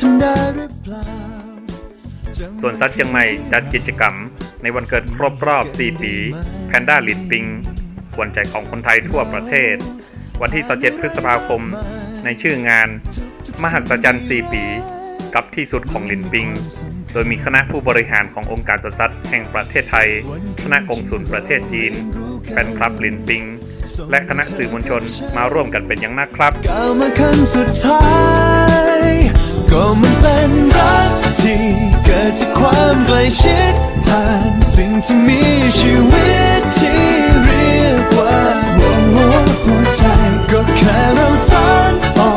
ทำได้หรือเปล่าส่วนซัดเชียงใหม่จัดกิจกรรม ในวันเกิดครบรอบ 4 ปี แพนด้าลินปิงขวัญใจของคนไทยทั่วประเทศ วันที่ 27 พฤษภาคม ในชื่องาน มหัศจรรย์ 4 ปี กับที่สุดของลินปิง โดยมีคณะผู้บริหารขององค์การสสัตว์แห่งประเทศไทย คณะกงสุลประเทศจีนแฟนคลับลินปิง และคณะสื่อมวลชนมาร่วมกันเป็นอย่างนักครับก้าวมาขั้นสุดท้าย ก็มันเป็นรักที่เกิดจากความใกล้ชิดผ่านสิ่งที่มีชีวิตที่เรียกว่าหัวหัวหัวใจก็แค่เราสานต่อ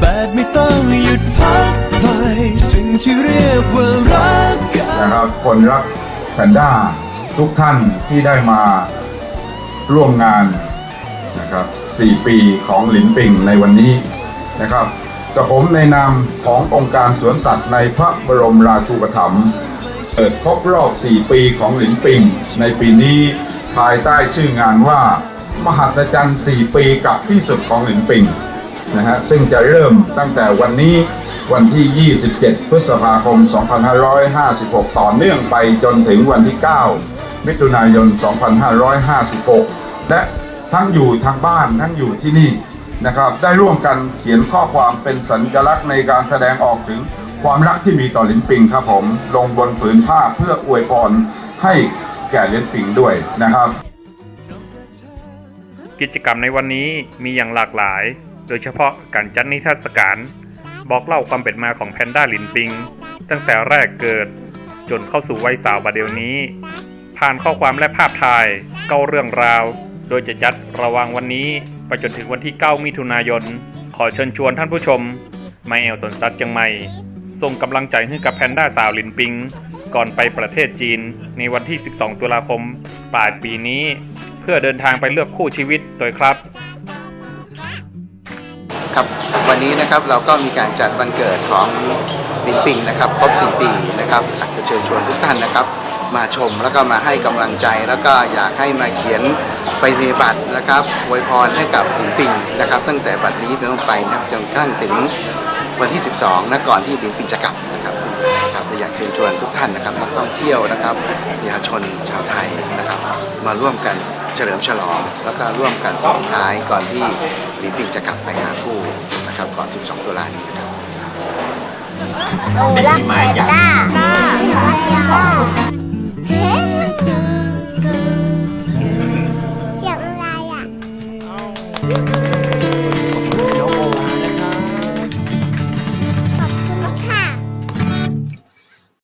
แบบไม่ต้องหยุดพักปล่อยสิ่งที่เรียกว่ารักกันนะครับคนรักแพนด้าทุกท่านที่ได้มาร่วมงานนะครับ 4 ปีของหลินปิงในวันนี้นะครับ กับผมในนามขององค์การสวนสัตว์ในพระบรมราชูปถัมภ์เปิดครบรอบ 4 ปีของหลินปิง ในปีนี้ภายใต้ชื่องานว่า มหัศจรรย์ 4 ปีกับที่สุดของหลินปิงนะฮะซึ่งจะเริ่มตั้งแต่วันนี้วันที่ 27 พฤษภาคม 2556 ต่อเนื่องไปจนถึงวันที่ 9 มิถุนายน 2556 และทั้งอยู่ทางบ้านทั้งอยู่ที่นี่ นะครับได้ร่วมกันเขียนข้อความเป็นสัญลักษณ์ในการแสดงออกถึงความรักที่มีต่อลินปิงครับผม ลงบนผืนผ้าเพื่ออวยพรให้แก่ลินปิงด้วยนะครับ กิจกรรมในวันนี้มีอย่างหลากหลาย โดยเฉพาะการจัดนิทรรศการ บอกเล่าความเป็นมาของแพนด้าลินปิง ตั้งแต่แรกเกิดจนเข้าสู่วัยสาวบัดเดี๋ยวนี้ ผ่านข้อความและภาพถ่ายเก้าเรื่องราว โดยจะจัดระว่างวันนี้ ไปจนถึงวันที่ 9 มิถุนายน ขอเชิญชวนท่านผู้ชม มาแอลสนสัตว์เชียงใหม่ ส่งกำลังใจให้กับแพนด้าสาวลินปิง ก่อนไปประเทศจีนในวันที่ 12 ตุลาคมปลายปีนี้ เพื่อเดินทางไปเลือกคู่ชีวิตโดยครับ ครับ วันนี้นะครับเราก็มีการจัดวันเกิดของ ลินปิงนะครับครบ 4 ปีนะครับจะเชิญชวนทุกท่านนะครับ มาชมแล้วก็มาให้กำลังใจแล้วก็อยากให้มาเขียนไปรษณีบัตรนะครับอวยพรให้กับลินปิงนะครับ ตั้งแต่บัดนี้เป็นต้นไปนะครับจนกระทั่งถึงวันที่ 12นะก่อนที่ลินปิงจะกลับนะครับครับอยากเชิญชวนทุกท่านนะครับนักท่องเที่ยวนะครับประชาชนชาวไทยนะครับ มาร่วมกันเฉลิมฉลอง แล้วก็ร่วมกันส่งท้ายก่อนที่ลินปิงจะกลับไปหาคู่นะครับก่อน 12 ตุลานี้นะครับ เอ้รักแพนด้ารักด้